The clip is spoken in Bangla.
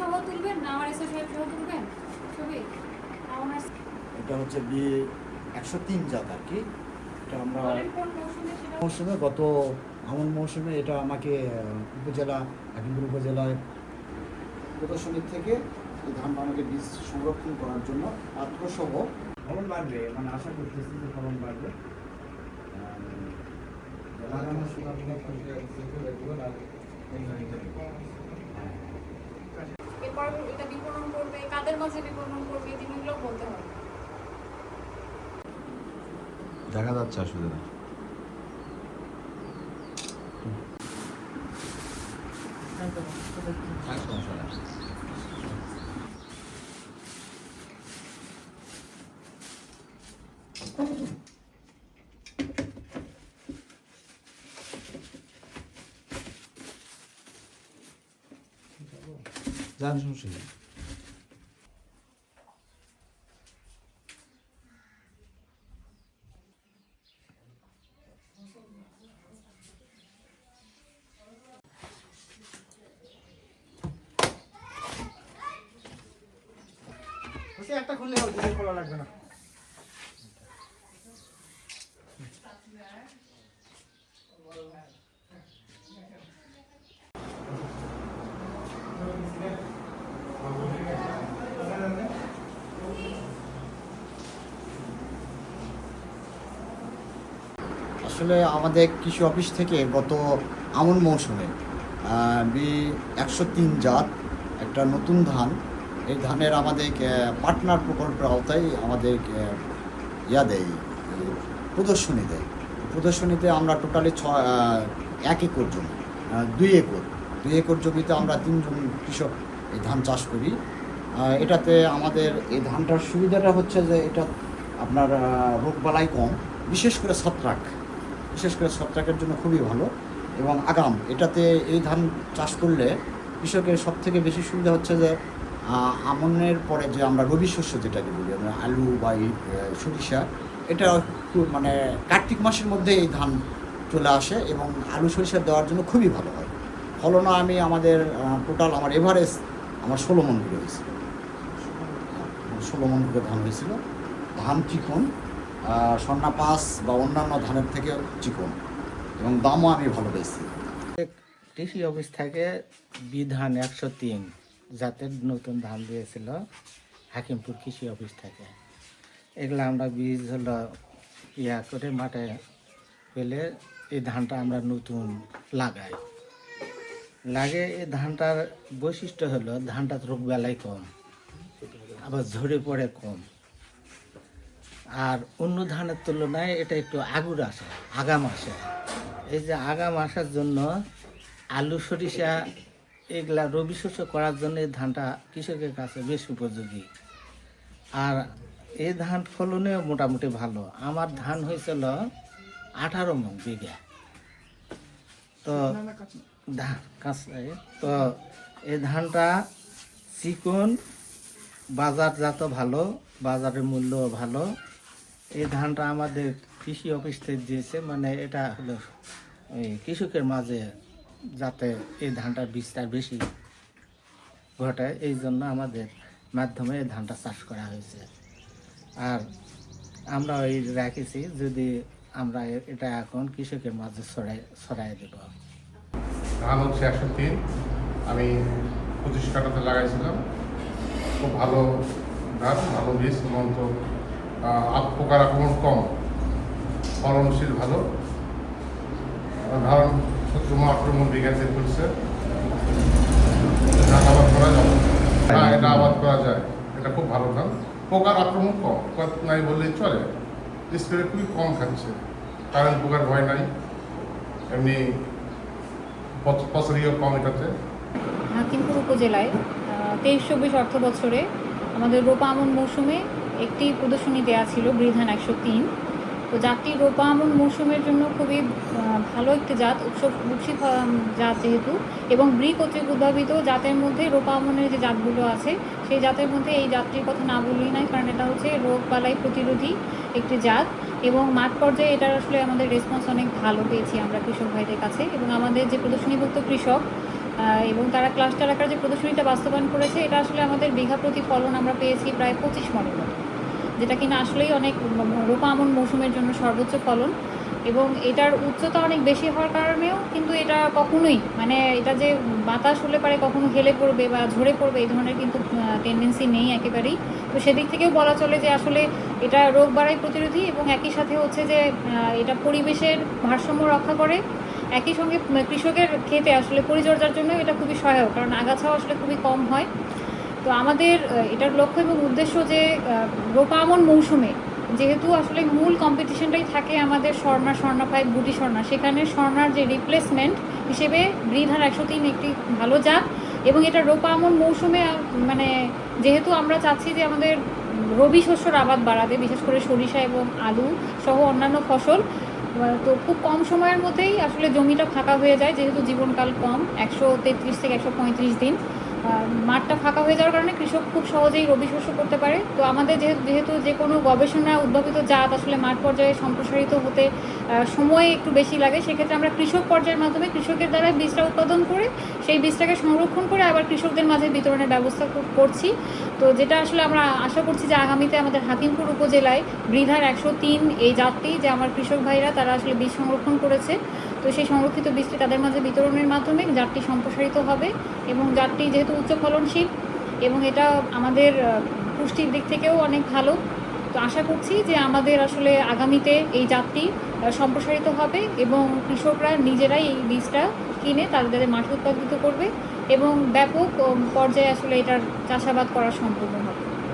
সহ তুলবেন না আমার এসে সাহেব সহ তুলবেন? ছবি আমার এটা হচ্ছে বি একশো তিন জাত আর কি। এটা আমরা মৌসুমে গত আমন মৌসুমে এটা আমাকে উপজেলা হাকিমপুর উপজেলায় প্রদর্শনীর থেকে এই ধান আমাকে বীজ সংরক্ষণ করার জন্য পাত্র সহ ফলন বাড়বে মানে আশা করতেছি যে ফলন বাড়বে। লাগানোর সময় এরপর এটা বিপণন করবে কাদের মাঝে বিপণন করবে এই জিনিসগুলো বলতে হবে। দেখা যাচ্ছে আসলে। না থাক, সমস্যা নাই। যান সমস্যা নেই একটা খুললে হবে খোলা লাগবে না। আসলে আমাদের কৃষি অফিস থেকে গত আমন মৌসুমে বি একশো তিন জাত, একটা নতুন ধান। এই ধানের আমাদের পার্টনার প্রকল্পের আওতায় আমাদের ইয়া দেয় প্রদর্শনী দেয়। প্রদর্শনীতে আমরা টোটালি ছ এক একর জমি দুই একর। দুই একর জমিতে আমরা তিনজন কৃষক এই ধান চাষ করি। এটাতে আমাদের এই ধানটার সুবিধাটা হচ্ছে যে এটা আপনার রোগবালাই কম। বিশেষ করে ছত্রাক। বিশেষ করে ছত্রাকের জন্য খুবই ভালো এবং আগাম। এটাতে এই ধান চাষ করলে কৃষকের সব থেকে বেশি সুবিধা হচ্ছে যে আমনের পরে যে আমরা রবি শস্য যেটাকে বলি, আমরা আলু বা সরিষা, এটা মানে কার্তিক মাসের মধ্যে এই ধান চলে আসে এবং আলু সরিষা দেওয়ার জন্য খুবই ভালো হয়। ফলনও আমি আমাদের টোটাল আমার এভারেজ আমার ষোলো মন করে হয়েছিল। ষোলো মন করে ধান হয়েছিল। ধান চিকন স্বর্ণা পাস বা অন্যান্য ধানের থেকে চিকন এবং দামও আমি ভালো পেয়েছি কৃষি অফিস থেকে বিধান একশো তিন জাতের নতুন ধান দিয়েছিল হাকিমপুর কৃষি অফিস থেকে। এগুলো আমরা বীজ হলো ইয়া করে মাঠে পেলে এই ধানটা আমরা নতুন লাগাই। লাগে এই ধানটার বৈশিষ্ট্য হলো ধানটা রোগ বেলায় কম, আবার ঝরে পড়ে কম। আর অন্য ধানের তুলনায় এটা একটু আগুর আসে, আগাম আসে। এই যে আগাম আসার জন্য আলু, সরিষা এগুলা রবি শস্য করার জন্য এই ধানটা কৃষকের কাছে বেশ উপযোগী। আর এই ধান ফলনেও মোটামুটি ভালো। আমার ধান হয়েছিল আঠারো মন বিঘা। তো ধান কাঁচাই তো এই ধানটা চিকন বাজারজাত ভালো, বাজারের মূল্য ভালো। এই ধানটা আমাদের কৃষি অফিস থেকে দিয়েছে মানে এটা হলো কৃষকের মাঝে যাতে এই ধানটার বিস্তার বেশি ঘটে, এই জন্য আমাদের মাধ্যমে এই ধানটা চাষ করা হয়েছে। আর আমরা ওই রাখেছি, যদি আমরা এটা এখন কৃষকের মাঝে ছড়াই ছড়াই দেব। ধান হচ্ছে একশো তিন। আমি পঁচিশ কাটাতে লাগাইছিলাম। খুব ভালো ধান ভালো বীজ মন্ত পোকার আক্রমণ কম। ফলনশীল ভালো। ধান সত্তর আক্রমণ বিঘাতে করছে ধান আবাদ করা যাবে। না, এটা আবাদ করা যায়। এটা খুব ভালো ধান। পোকার আক্রমণ কম। নাই বললেই চলে। স্প্রে খুবই কম খাচ্ছে। কারেন্ট পোকার ভয় নাই। এমনি হাকিমপুর উপজেলায় তেইশ চব্বিশ অর্থ বছরে আমাদের রোপা আমন মৌসুমে একটি প্রদর্শনী দেওয়া ছিল বৃধান একশো তিন। তো জাতটি রোপা আমন মৌসুমের জন্য খুবই ভালো একটি জাত উৎস উৎসিত জাত যেহেতু, এবং ব্রি কর্তৃক উদ্ভাবিত জাতের মধ্যে রোপা আমনের যে জাতগুলো আছে, সেই জাতের মধ্যে এই জাতটির কথা না বললেই নাই কারণ এটা হচ্ছে রোগ বালাই প্রতিরোধী একটি জাত। এবং মাঠ পর্যায়ে এটার আসলে আমাদের রেসপন্স অনেক ভালো পেয়েছি আমরা কৃষক ভাইদের কাছে। এবং আমাদের যে প্রদর্শনীভুক্ত কৃষক এবং তারা ক্লাস্টার আকারে যে প্রদর্শনীটা বাস্তবায়ন করেছে, এটা আসলে আমাদের বিঘা প্রতি ফলন আমরা পেয়েছি প্রায় পঁচিশ মনের মতো। যেটা কিনা আসলেই অনেক রোপা আমন মৌসুমের জন্য সর্বোচ্চ ফলন। এবং এটার উচ্চতা অনেক বেশি হওয়ার কারণেও কিন্তু এটা কখনোই মানে এটা যে বাতাস হলে পারে কখনো হেলে পড়বে বা ঝরে পড়বে, এই ধরনের কিন্তু টেন্ডেন্সি নেই একেবারেই। তো সেদিক থেকেও বলা চলে যে আসলে এটা রোগ বাড়াই প্রতিরোধী এবং একই সাথে হচ্ছে যে এটা পরিবেশের ভারসাম্য রক্ষা করে। একই সঙ্গে কৃষকের ক্ষেতে আসলে পরিচর্যার জন্য এটা খুবই সহায়ক, কারণ আগাছাও আসলে খুবই কম হয়। তো আমাদের এটার লক্ষ্য এবং উদ্দেশ্য যে আহ, রোপা আমন মৌসুমে যেহেতু আসলে মূল কম্পিটিশনটাই থাকে আমাদের স্বর্ণা স্বর্ণা ফাইভ গুটি স্বর্ণা সেখানে স্বর্ণার যে রিপ্লেসমেন্ট হিসেবে ব্রিধার একশো তিন একটি ভালো জাত এবং এটা রোপা আমন মৌসুমে মানে যেহেতু আমরা চাচ্ছি যে আমাদের রবি শস্যর আবাদ বাড়াতে বিশেষ করে সরিষা এবং আলু সহ অন্যান্য ফসল তো খুব কম সময়ের মধ্যেই আসলে জমিটা ফাঁকা হয়ে যায় যেহেতু জীবনকাল কম একশো তেত্রিশ থেকে একশো পঁয়ত্রিশ দিন। মাঠটা ফাঁকা হয়ে যাওয়ার কারণে কৃষক খুব সহজেই রবি শস্য করতে পারে। তো আমাদের যেহেতু যেহেতু যে কোনো গবেষণা উদ্ভাবিত জাত আসলে মাঠ পর্যায়ে সম্প্রসারিত হতে সময় একটু বেশি লাগে, সেক্ষেত্রে আমরা কৃষক পর্যায়ের মাধ্যমে কৃষকের দ্বারা বীজটা উৎপাদন করে, সেই বীজটাকে সংরক্ষণ করে আবার কৃষকদের মাঝে বিতরণের ব্যবস্থা কর- করছি। তো যেটা আসলে আমরা আশা করছি যে আগামীতে আমাদের হাকিমপুর উপজেলায় বৃধার একশো তিন এই জাতটি, যে আমার কৃষক ভাইরা তারা আসলে বীজ সংরক্ষণ করেছে। তো সেই সংরক্ষিত বীজটি তাদের মাঝে বিতরণের মাধ্যমে জাতটি সম্প্রসারিত হবে এবং জাতটি যেহেতু উচ্চ ফলনশীল এবং এটা আমাদের পুষ্টির দিক থেকেও অনেক ভালো, তো আশা করছি যে আমাদের আসলে আগামীতে এই জাতটি সম্প্রসারিত হবে এবং কৃষকরা নিজেরাই এই বীজটা কিনে তাদের তাদের মাঠে উৎপাদিত করবে এবং ব্যাপক পর্যায়ে আসলে এটার চাষাবাদ করা সম্পূর্ণ হবে।